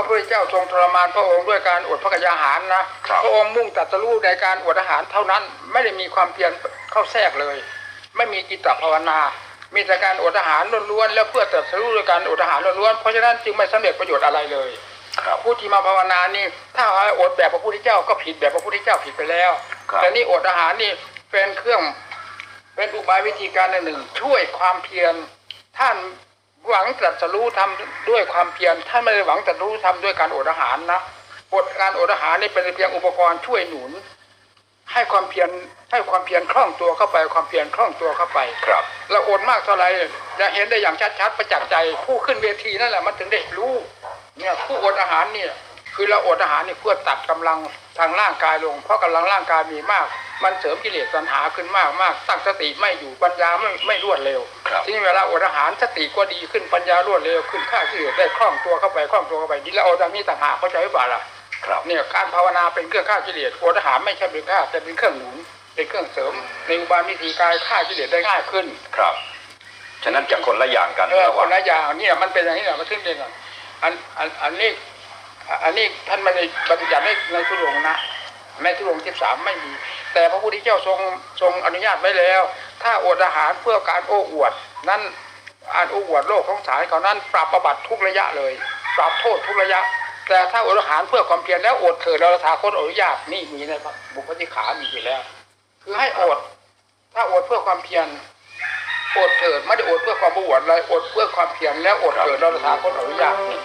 ระพุทธเจ้าทรงทรมานพระองค์ด้วยการอดพระกยาหารนะครับพระองค์มุ่งตรัสรู้ในการอดอาหารเท่านั้น ไม่ได้มีความเพียรเข้าแทรกเลย ไม่มีกิตตภาวนา มีแต่การอดอาหารล้วนๆแล้วเพื่อตรัสรู้ด้วยการอดอาหารล้วนๆเพราะฉะนั้นจึงไม่สำเร็จประโยชน์อะไรเลยครับผู้ที่มาภาวนานี่ถ้าเอาอดแบบพระพุทธเจ้าก็ผิดแบบพระพุทธเจ้าผิดไปแล้วครับแต่นี่อดอาหารนี่เป็นเครื่องเป็นอุบายวิธีการอันหนึ่งช่วยความเพียรท่าน หวังตรัสรู้ทำด้วยความเพียรท่านไม่ได้หวังตรัสรู้ทำด้วยการอดอาหารนะอดการอดอาหารนี่เป็นเพียงอุปกรณ์ช่วยหนุน ให้ความเพียรให้ความเพียรคล่องตัวเข้าไป ความเพียรคล่องตัวเข้าไปครับเราอดมากเท่าไหร่จะเห็นได้อย่างชัดๆประจักษ์ใจ ผู้ขึ้นเวทีนั่นแหละมันถึงได้รู้เนี่ยผู้อดอาหารเนี่ยคือเราอดอาหารนี่เพื่อตัดกำลังทางร่างกายลง เพราะกำลังร่างกายมีมาก มันเสริมกิเลสตัณหาขึ้นมากมากตั้งสติไม่อยู่ปัญญาไม่ไม่รวดเร็วครับทีนี้เวลาอดอาหารสติก็ดีขึ้นปัญญารวดเร็วขึ้นค่ากิเลสได้คล่องตัวเข้าไปคล่องตัวเข้าไปนี่เราเอาดังนี้ต่างหากเข้าใจหรือเปล่าล่ะครับเนี่ยการภาวนาเป็นเครื่องฆ่ากิเลสอดอาหารไม่ใช่เป็นฆ่าแต่เป็นเครื่องหนุนเป็นเครื่องเสริมในอุบายวิธีการฆ่ากิเลสได้ง่ายขึ้นครับฉะนั้นจะคนละอย่างกันเออระหคว่างนละอย่างเนี่ยมันเป็นอย่างนี้แหละมันขึ้นเด่นอะอันอันอันนี้อันนี้ท่านไม่ได้บัญญัติในในทุรงค์นะ ในทุรงที่สามไม่มี แต่พระพุทธเจ้าทรงทรงอนุญาตไว้แล้ว ถ้าอดอาหารเพื่อการโอ้อวด นั้นการโอ้อวดโลกของสารเขานั้น ปรับประบัติทุกระยะเลย ปรับโทษทุกระยะ แต่ถ้าอดอาหารเพื่อความเพียรแล้วอดเถิดเราถาคตอนุญาตนี่มีในบุคคลที่ขามีอยู่แล้ว คือให้อด ถ้าอดเพื่อความเพียรอดเถิดไม่ได้อดเพื่อความประวัติเลยอดเพื่อความเพียรแล้วอดเถิดเราถาคตอนุญาตนี่